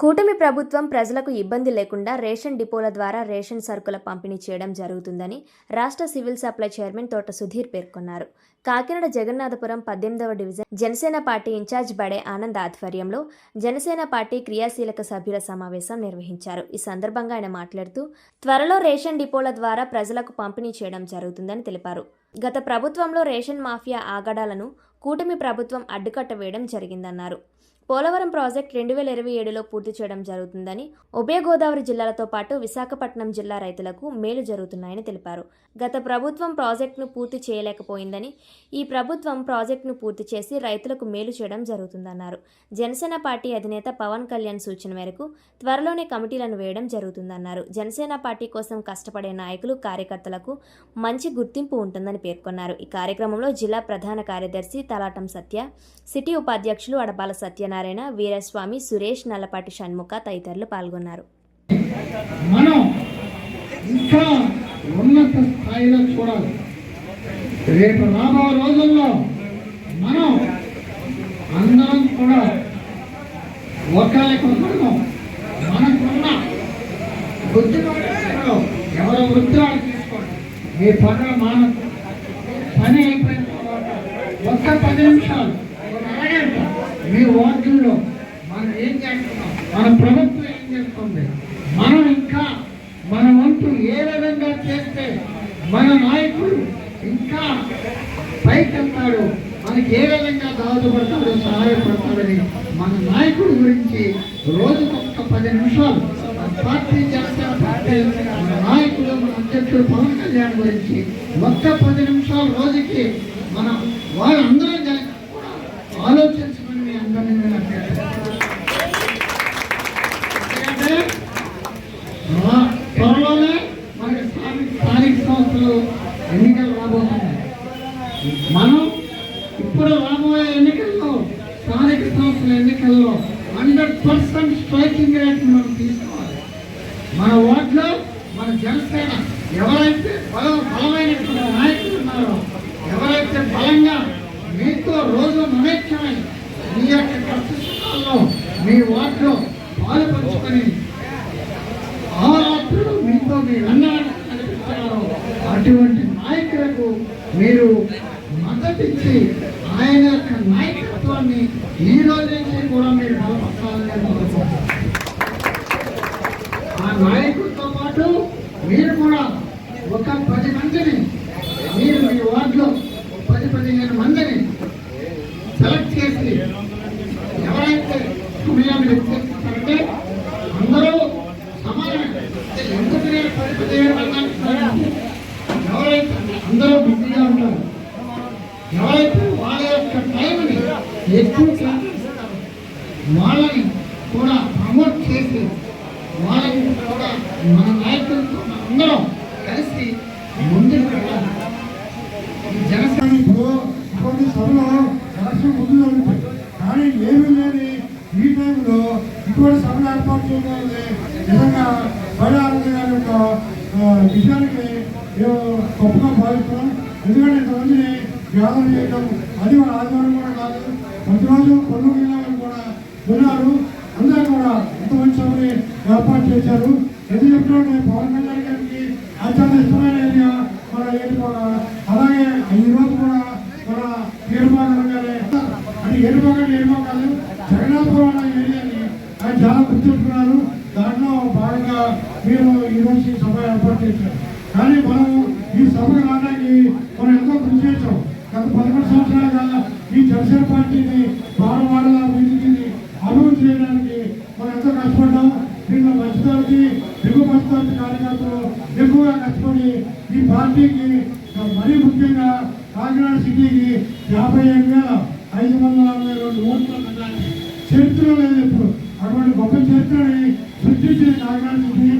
కూటమి ప్రభుత్వం ప్రజలకు ఇబ్బంది లేకుండా రేషన్ డిపోల ద్వారా రేషన్ సరుకుల పంపిణీ చేయడం జరుగుతుందని రాష్ట్ర సివిల్ సప్లై చైర్మన్ తోట సుధీర్ పేర్కొన్నారు. కాకినాడ జగన్నాథపురం పద్దెనిమిదవ division Janasena party incharge Bade Anand ఆధ్వర్యంలో జనసేన పార్టీ క్రియాశీలక సభ్యుల సమావేశం నిర్వహించారు. ఈ సందర్భంగా ఆయన మాట్లాడుతూ త్వరలో రేషన్ డిపోల ద్వారా ప్రజలకు పంపిణీ చేయడం జరుగుతుందని తెలిపారు. గత ప్రభుత్వంలో రేషన్ మాఫియా ఆగడాలను కూటమి ప్రభుత్వం అడ్డుకట్ట వేయడం జరిగిందన్నారు. పోలవరం ప్రాజెక్ట్ రెండు వేల ఇరవై ఏడులో పూర్తి చేయడం జరుగుతుందని ఉభయ గోదావరి జిల్లాలతో పాటు విశాఖపట్నం జిల్లా రైతులకు మేలు జరుగుతున్నాయని తెలిపారు. గత ప్రభుత్వం ప్రాజెక్టును పూర్తి చేయలేకపోయిందని ఈ ప్రభుత్వం ప్రాజెక్టును పూర్తి చేసి రైతులకు మేలు చేయడం జరుగుతుందన్నారు. జనసేన పార్టీ అధినేత పవన్ కళ్యాణ్ సూచన మేరకు త్వరలోనే కమిటీలను వేయడం జరుగుతుందన్నారు. జనసేన పార్టీ కోసం కష్టపడే నాయకులు కార్యకర్తలకు మంచి గుర్తింపు ఉంటుందని పేర్కొన్నారు. ఈ కార్యక్రమంలో జిల్లా ప్రధాన కార్యదర్శి తలాటం సత్య సిటీ ఉపాధ్యక్షులు అడబాల సత్యనారాయణ వీరస్వామి సురేష్ నల్లపాటి షణ్ముఖ తదితరులు పాల్గొన్నారు. మనం ఇంకా ఉన్నత స్థాయిలో చూడాలి. రేపు రాబో రోజుల్లో మనం అందరం కూడా ఒకరికొకరు మనకున్న తీసుకోండి మీ పనులు మానకు పని అయిపోయింది. ఒక్క పది నిమిషాలు అరగంట. మీ వార్డుల్లో మనం ఏం చేస్తున్నాం? మన ప్రభుత్వం ఏం చేస్తుంది? మనం ఇంకా మన వంతు ఏ విధంగా చేస్తే మన నాయకుడు ఇంకా పైకెళ్తాడు మనకి ఏ విధంగా దోహదపడతాడో సహాయపడతాడని మన నాయకుడి గురించి రోజుకు ఒక్క పది నిమిషాలు పార్టీ జనసేన పార్టీ మన నాయకుడు మన అధ్యక్షుడు పవన్ కళ్యాణ్ గురించి ఒక్క పది నిమిషాలు రోజుకి మనం వాళ్ళందరం కలిసి కూడా ఆలోచించమని మీ అందరినీ నేను ఎందుకంటే త్వరలోనే మనకి స్థానిక స్థానిక సంస్థలు ఎన్నికలు రాబోతున్నాయి. మనం ఇప్పుడు రాబోయే ఎన్నికల్లో స్థానిక సంస్థల ఎన్నికల్లో హండ్రెడ్ పర్సెంట్ స్ట్రైకింగ్ రేట్ మనం తీసుకోవాలి. మన ఓట్లో మన జనసేన ఎవరైతే బలం బలమైన నాయకులు ఉన్నారో ఎవరైతే బలంగా ఎంతో రోజు మమేక్షమై మీ యొక్క కష్ట మీ వాటిలో పాలు పంచుకొని రాత్రులు మీతో మీ అన్నాన్ని కనిపిస్తున్నారు అటువంటి నాయకులకు మీరు మద్దతిచ్చి ఆయన యొక్క నాయకత్వాన్ని ఈ రోజు నుంచి కూడా మీరు బలపరచాలని ఆ నాయకుడితో పాటు మీరు కూడా ఒక పది మందిని మీరు మీ వార్డులో ఒక పది పదిహేను మందిని సెలెక్ట్ చేసి ఎవరైతే సమయాన్ని వ్యక్తిస్తారంటే అందరూ సమానమే అంటే ఎందుకు నేను పది పదిహేను మంది అంటున్నానంటే ఎవరైతే అందరూ బిజీగా ఉంటారు ఎవరైతే వాళ్ళ యొక్క టైంని ఎక్కువ వాళ్ళని కూడా ప్రమోట్ చేసి వాళ్ళని కూడా మన నాయకులతో అందరం కలిసి ముందుకు వెళ్ళాలి జనసేన కొన్ని సభలో ఎలక్షన్ ముందు కానీ ఏమీ లేని ఈ టైంలో ఇటువంటి సభలు ఏర్పాటు చేయడం నిజంగా బడి ఆరోగ్య యొక్క గొప్పగా భావిస్తున్నాం ఎందుకంటే ఇంతమందిని వ్యాధం చేయడం అది మన ఆదివారం కూడా కాదు ప్రతిరోజు కొన్ని జిల్లాలు కూడా ఉన్నారు అందరూ కూడా ఎంత మంచి సభని ఏర్పాటు చేశారు ఎందుకు చెప్తున్నట్టు పవన్ కళ్యాణ్ గారికి అత్యంత ఇష్టమైన ఏరియా మన ఏడుపాక అలాగే ఈరోజు కూడా మన ఏడుపాక అనగానే అంటే ఏడుపాక ఏడుపాక కాదు జగన్నాథపురం అనే ఏరియాని ఆయన చాలా గుర్తుంటున్నారు దాంట్లో భాగంగా మీరు ఈరోజు సభ ఏర్పాటు చేశారు. కానీ మనం ఈ సభకు రావడానికి మనం ఎంతో కృషి చేసాం గత పదకొండు సంవత్సరాలుగా ఈ జనసేన పార్టీని వాడవాడల అభివృద్ధిని అభివృద్ధి చేయడానికి మనం ఎంతో కష్టపడ్డాం. దీంట్లో మంచితోటి దిగువ మంచితోటి కార్యకర్తలు ఎక్కువగా కష్టపడి ఈ పార్టీకి మరీ ముఖ్యంగా కాకినాడ సిటీకి యాభై ఏడు వేల ఐదు వందల అరవై రెండు ఓట్ల చరిత్ర లేదు ఇప్పుడు. అటువంటి గొప్ప చరిత్రని సృష్టించిన కాకినాడ సిటీ.